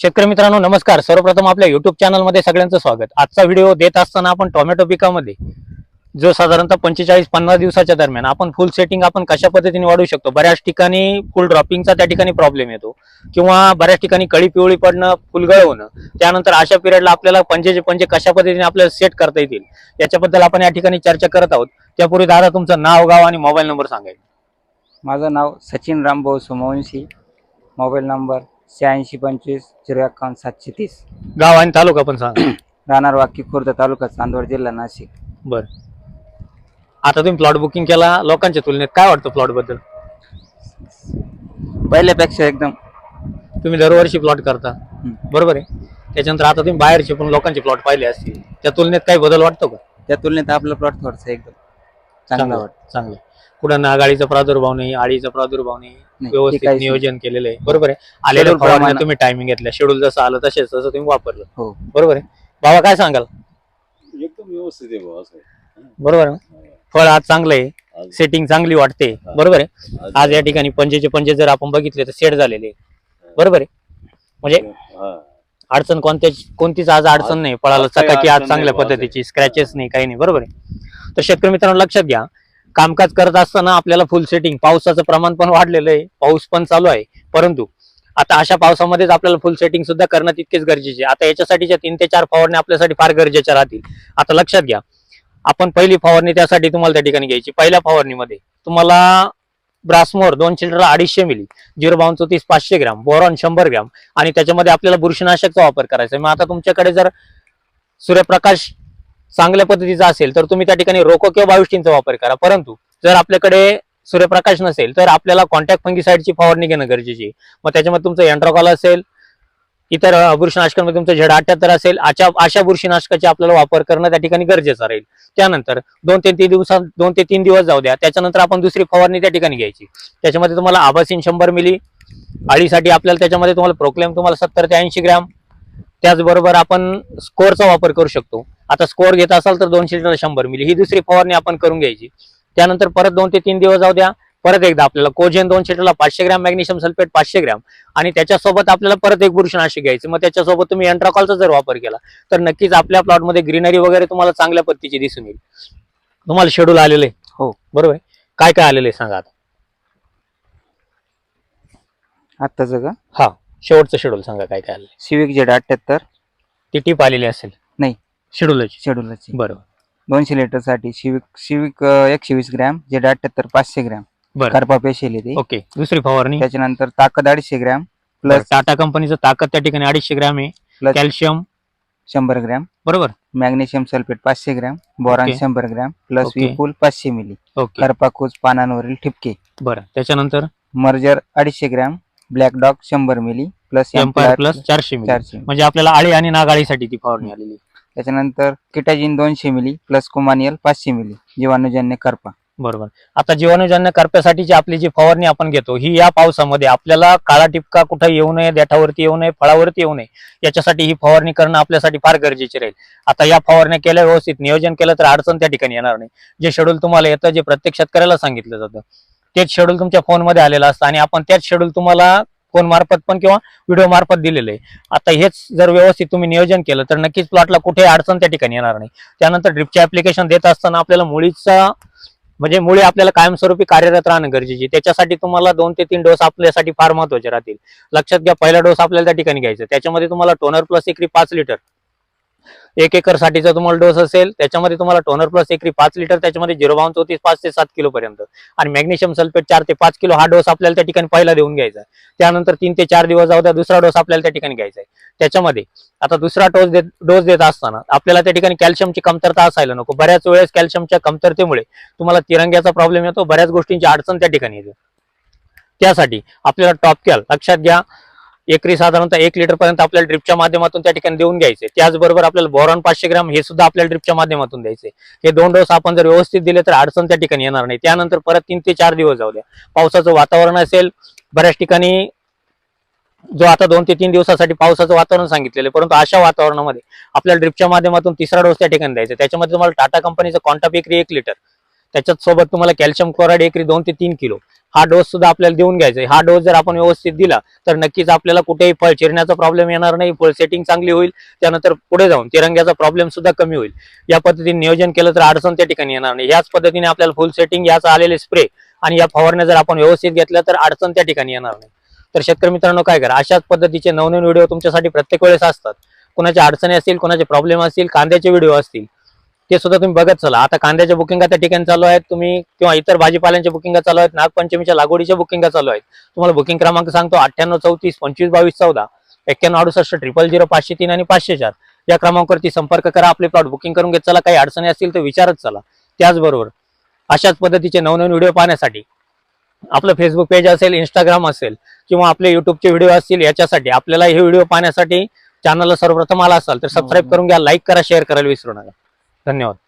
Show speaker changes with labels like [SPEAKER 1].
[SPEAKER 1] शेतकरी मित्रांनो नमस्कार. सर्वप्रथम आपल्या युट्यूब चॅनलमध्ये सगळ्यांचं स्वागत. आजचा व्हिडिओ देत असताना आपण टोमॅटो पिकामध्ये जो साधारणतः पंचेचाळीस पन्नास दिवसाच्या दरम्यान आपण फुल सेटिंग आपण कशा पद्धतीने वाढवू शकतो? बऱ्याच ठिकाणी फुल ड्रॉपिंगचा त्या ठिकाणी प्रॉब्लेम येतो. किंवा बऱ्याच ठिकाणी कळी पिवळी पडणं फुलगळ होणं. त्यानंतर अशा पिरियडला आपल्याला पंजेचे पंजे कशा पद्धतीने आपल्याला सेट करता येतील याच्याबद्दल आपण या ठिकाणी चर्चा करत आहोत. त्यापूर्वी दादा तुमचं नाव गाव आणि मोबाईल नंबर सांगायचं.
[SPEAKER 2] माझं नाव सचिन रामभाऊ सोमवंशी. मोबाईल नंबर शहाऐंशी पंचवीस झिरो एकावन्न सातशे तीस.
[SPEAKER 1] गाव आणि तालुका पण सांगा.
[SPEAKER 2] राहणार वाकी खुर्द तालुका चांदवड जिल्हा नाशिक.
[SPEAKER 1] बर. आता तुम्ही प्लॉट बुकिंग केला लोकांच्या तुलनेत काय वाटतं प्लॉटबद्दल?
[SPEAKER 2] पहिल्यापेक्षा एकदम.
[SPEAKER 1] तुम्ही दरवर्षी प्लॉट करता. बरोबर आहे. त्याच्यानंतर आता तुम्ही बाहेरचे पण लोकांचे प्लॉट पाहिले असतील. त्या तुलनेत काही बदल वाटतो का?
[SPEAKER 2] त्या तुलनेत आपलं प्लॉट थोडंसं एकदम चांगलं वाटतं.
[SPEAKER 1] चांगलं. कुठं नागाळीचा प्रादुर्भाव नाही आळीचा प्रादुर्भाव नाही.
[SPEAKER 2] नाही, ते
[SPEAKER 1] व्यवस्थित
[SPEAKER 2] काहीच
[SPEAKER 1] नियोजन केलेलं आहे. बरोबर आहे. आलेल्या
[SPEAKER 2] Schedule
[SPEAKER 1] फवारण्या
[SPEAKER 2] प्रमाणे.
[SPEAKER 1] तुम्ही टायमिंग घेतल्या. शेड्यूल जसं आलं तसेच तसं तुम्ही वापरलं.
[SPEAKER 2] हो.
[SPEAKER 1] बरोबर आहे. बाबा काय सांगाल?
[SPEAKER 3] एकदम व्यवस्थित आहे असं.
[SPEAKER 1] बरोबर आहे ना? फळ आज चांगलं आहे.
[SPEAKER 3] आज-
[SPEAKER 1] सेटिंग चांगली वाटते. बरोबर आहे? आज या ठिकाणी पंजेचे पंजे जर आपण बघितले तर सेट झालेले आहे. बरोबर आहे? म्हणजे
[SPEAKER 3] हा.
[SPEAKER 1] अडचण कोणत्याच कोणतीच आज अडचण नाही. पळाला
[SPEAKER 3] आज काही
[SPEAKER 1] चकाकी आज
[SPEAKER 3] अडचण
[SPEAKER 1] चांगल्या
[SPEAKER 3] नाही
[SPEAKER 1] पद्धतीची. स्क्रॅचेस नाही काही नाही. बरोबर आहे? तर शेतकरी मित्रांनो लक्षात घ्या. कामकाज करत असताना आपल्याला फुल सेटिंग पावसाचं प्रमाण पण वाढलेलं आहे. पाऊस पण चालू आहे. परंतु आता अशा पावसामध्येच आपल्याला फुल सेटिंग सुद्धा करणं तितकेच गरजेचे आहे. आता याच्यासाठीच्या तीन ते चार फवारणी आपल्यासाठी फार गरजेच्या राहतील. आता लक्षात घ्या आपण पहिली फवारणी त्यासाठी तुम्हाला त्या ठिकाणी घ्यायची. पहिल्या फवारणीमध्ये तुम्हाला ब्रासमोर दोनशे लिटर अडीचशे मिली झिरो बावन चौतीस पाचशे ग्रॅम बोरॉन शंभर ग्राम आणि त्याच्यामध्ये आपल्याला बुरशीनाशकचा वापर करायचा आहे. मग आता तुमच्याकडे जर सूर्यप्रकाश चांगल्या पद्धतीचा असेल तर तुम्ही त्या ठिकाणी रोको किंवा बायोस्टीनचा वापर करा. परंतु जर आपल्याकडे सूर्यप्रकाश नसेल तर आपल्याला कॉन्टॅक्ट फंगीसाईडची फवारणी घेणं गरजेची मग त्याच्यामध्ये तुमचं एन्ट्रॉकॉल असेल इतर बुरशीनाशकांमध्ये तुमचं झेड अठ्याहत्तर असेल अशा अशा बुरशीनाशकाचे आपल्याला वापर करणं त्या ठिकाणी गरजेचं राहील. त्यानंतर दोन ते तीन दिवसात दोन ते तीन दिवस जाऊ द्या. त्याच्यानंतर आपण दुसरी फवारणी त्या ठिकाणी घ्यायची. त्याच्यामध्ये तुम्हाला आभासीन शंभर मिली अळीसाठी आपल्याला त्याच्यामध्ये तुम्हाला प्रोक्लेम तुम्हाला सत्तर ते ऐंशी ग्रॅम. त्याचबरोबर आपण स्कोरचा वापर करू शकतो. आता स्कोअर घेत असाल तर दोनशे लिटर शंभर. मिली ही दुसरी फवारणी आपण करून घ्यायची. त्यानंतर परत दोन ते तीन दिवस जाऊ द्या. परत एकदा आपल्याला कोजेन दोनशे लिटरला पाचशे ग्रॅम मॅग्नेशियम सल्फेट पाचशे ग्रॅम. आणि त्याच्यासोबत आपल्याला परत एक बुरशीनाशक घ्यायचं. मग त्याच्यासोबत तुम्ही एन्ट्राकॉलचा जर वापर केला तर नक्कीच आपल्या प्लॉटमध्ये ग्रीनरी वगैरे तुम्हाला चांगल्या पद्धतीची दिसून येईल. तुम्हाला शेड्यूल आलेलं आहे.
[SPEAKER 2] हो.
[SPEAKER 1] बरोबर आहे? काय काय आलेलं आहे सांगा आता.
[SPEAKER 2] आत्ताच का?
[SPEAKER 1] हा. शेवटचं शेड्यूल सांगा काय काय आलेलं
[SPEAKER 2] सिविक झेड अठ्याहत्तर
[SPEAKER 1] ती टीप आलेली असेल. शेड्यूलची
[SPEAKER 2] शेड्यूलची
[SPEAKER 1] बरोबर.
[SPEAKER 2] दोनशे लिटरसाठी सिविक सिविक अं, एकशे वीस ग्रॅम झेड अठ्याहत्तर पाचशे ग्रॅम.
[SPEAKER 1] बरं.
[SPEAKER 2] करपा पेशल ती.
[SPEAKER 1] ओके. दुसरी फवारणी?
[SPEAKER 2] त्याच्यानंतर ताकद अडीचशे ग्रॅम प्लस
[SPEAKER 1] टाटा कंपनीचं ताकद त्या ठिकाणी अडीचशे ग्रॅम आहे.
[SPEAKER 2] Plus
[SPEAKER 1] calcium?
[SPEAKER 2] शंभर ग्रॅम.
[SPEAKER 1] बरोबर.
[SPEAKER 2] मॅग्नेशियम सल्फेट पाचशे ग्रॅम बोरान
[SPEAKER 1] ओके.
[SPEAKER 2] शंभर ग्रॅम प्लस
[SPEAKER 1] ओके.
[SPEAKER 2] विपुल पाचशे मिली.
[SPEAKER 1] ओके.
[SPEAKER 2] करपाकूज पानांवरील ठिपके.
[SPEAKER 1] बरं. त्याच्यानंतर?
[SPEAKER 2] मर्जर अडीचशे ग्रॅम ब्लॅक डॉग शंभर मिली प्लस
[SPEAKER 1] एम्पायर प्लस चारशे मिली.
[SPEAKER 2] चारशे
[SPEAKER 1] म्हणजे आपल्याला आळी आणि नागाळीसाठी ती फवारणी आलेली
[SPEAKER 2] त्याच्यानंतर किटाजिन दोनशे मिली प्लस कुमानियल पाचशे मिली जीवाणूजन्य करपा.
[SPEAKER 1] बरोबर. आता जीवाणूजन्य करप्यासाठीची आपली जी फवारणी आपण घेतो ही या पावसामध्ये आपल्याला काळा टिपका कुठं येऊ नये देठावरती येऊ नये फळावरती येऊ नये याच्यासाठी ही फवारणी करणं आपल्यासाठी फार गरजेचे राहील. आता या फवारण्या केल्या व्यवस्थित नियोजन केलं तर अडचण त्या ठिकाणी येणार नाही. जे शेड्यूल तुम्हाला येतं जे प्रत्येक शेतकऱ्याला सांगितलं जातं तेच शेड्यूल तुमच्या फोनमध्ये आलेलं असतं आणि आपण त्याच शेड्यूल तुम्हाला फोन मार्फत पण किंवा व्हिडिओ मार्फत दिलेलं. आहे आता हेच जर व्यवस्थित तुम्ही नियोजन केलं तर नक्कीच प्लॉटला कुठे अडचण त्या ठिकाणी येणार नाही. त्यानंतर ड्रिपचे ऍप्लिकेशन देत असताना आपल्याला मुळीचा म्हणजे मुळे आपल्याला कायमस्वरूपी कार्यरत राहणं गरजेचे. त्याच्यासाठी तुम्हाला दोन ते तीन डोस आपल्यासाठी फार महत्त्वाचे राहतील. लक्षात घ्या पहिला डोस आपल्याला त्या ठिकाणी घ्यायचा त्याच्यामध्ये तुम्हाला टोनर प्लस एकरी पाच लिटर एक एकर साठीचा तुम्हाला डोस असेल त्याच्यामध्ये तुम्हाला टोनर प्लस एकरी पाच लिटर त्याच्यामध्ये झिरो बावन चौतीस पाच ते सात किलो पर्यंत. आणि मॅग्नेशियम सल्फेट चार ते पाच किलो हा डोस आपल्याला त्या ठिकाणी पहिला देऊन घ्यायचा. आहे. त्यानंतर तीन ते चार दिवस जाऊ द्या दुसरा डोस आपल्याला त्या ठिकाणी घ्यायचा आहे. त्याच्यामध्ये आता दुसरा डोस देत डोस देत असताना आपल्याला त्या ठिकाणी कॅल्शियमची कमतरता असायला नको. बऱ्याच वेळेस कॅल्शियमच्या कमतरतेमुळे तुम्हाला तिरंग्याचा प्रॉब्लेम येतो बऱ्याच गोष्टींची अडचण त्या ठिकाणी येते. त्यासाठी आपल्याला टॉप कॅल लक्षात घ्या एकरी साधारणतः एक लिटर पर्यंत आपल्याला ड्रिपच्या माध्यमातून त्या ठिकाणी देऊन घ्यायचे. त्याचबरोबर आपल्याला बोरॉन पाचशे ग्राम हे सुद्धा आपल्याला ड्रिपच्या माध्यमातून द्यायचे. हे दोन डोस आपण जर व्यवस्थित दिले तर अडचण त्या ठिकाणी येणार नाही. त्यानंतर परत तीन ते चार दिवस जाऊ द्या. पावसाचं वातावरण असेल बऱ्याच ठिकाणी जो आता दोन ते तीन दिवसासाठी पावसाचं वातावरण सांगितलेलं आहे परंतु अशा वातावरणामध्ये आपल्याला ड्रिपच्या माध्यमातून तिसरा डोस त्या ठिकाणी द्यायचा त्याच्यामध्ये तुम्हाला टाटा कंपनीचं कॉन्टा एकरी एक लिटर. त्याच्यात सोबत तुम्हाला कॅल्शियम क्लोराईड एकरी दोन ते तीन किलो. हा डोस सुद्धा आपल्याला देऊन घ्यायचा हा डोस जर आपण व्यवस्थित दिला तर नक्कीच आपल्याला कुठेही फळ चिरण्याचा प्रॉब्लेम येणार नाही. फळ सेटिंग चांगली होईल. त्यानंतर पुढे जाऊन तिरंग्याचा प्रॉब्लेम सुद्धा कमी होईल. या पद्धतीने नियोजन केलं तर अडचण त्या ठिकाणी येणार नाही. याच पद्धतीने आपल्याला फुल सेटिंग याच आलेले स्प्रे आणि या फवारण्या जर आपण व्यवस्थित घेतल्या तर अडचण त्या ठिकाणी येणार नाही. तर शेतकरी मित्रांनो काय करा? अशाच पद्धतीचे नवनवीन व्हिडिओ तुमच्यासाठी प्रत्येक वेळेस असतात. कुणाच्या अडचणी असतील कुणाचे प्रॉब्लेम असतील कांद्याचे व्हिडिओ असतील ते सुद्धा तुम्ही बघत चला. आता कांद्याच्या बुकिंग त्या ठिकाणी चालू आहेत. तुम्ही किंवा इतर भाजीपाल्यांच्या बुकिंग चालू आहेत. नागपंचमीच्या लागवडीच्या बुकिंग चालू आहेत. तुम्हाला बुकिंग क्रमांक सांगतो अठ्ठ्याण्णव चौतीस पंचवीस बावीस चौदा एक्क्याण्णव अडुसष्ट ट्रिपल झिरो पाचशे तीन आणि पाचशे चार. या क्रमांकावरती संपर्क करा आपले प्लॉट बुकिंग करून घेत चला. काही अडचणी असतील तर विचारत चला. त्याचबरोबर अशाच पद्धतीचे नवनवीन व्हिडिओ पाहण्यासाठी आपलं फेसबुक पेज असेल इंस्टाग्राम असेल किंवा आपले युट्यूबचे व्हिडिओ असतील याच्यासाठी आपल्याला हे व्हिडिओ पाहण्यासाठी चॅनलला सर्वप्रथम आला असाल तर सबस्क्राईब करून घ्या लाईक करा शेअर करायला विसरू नका. धन्यवाद.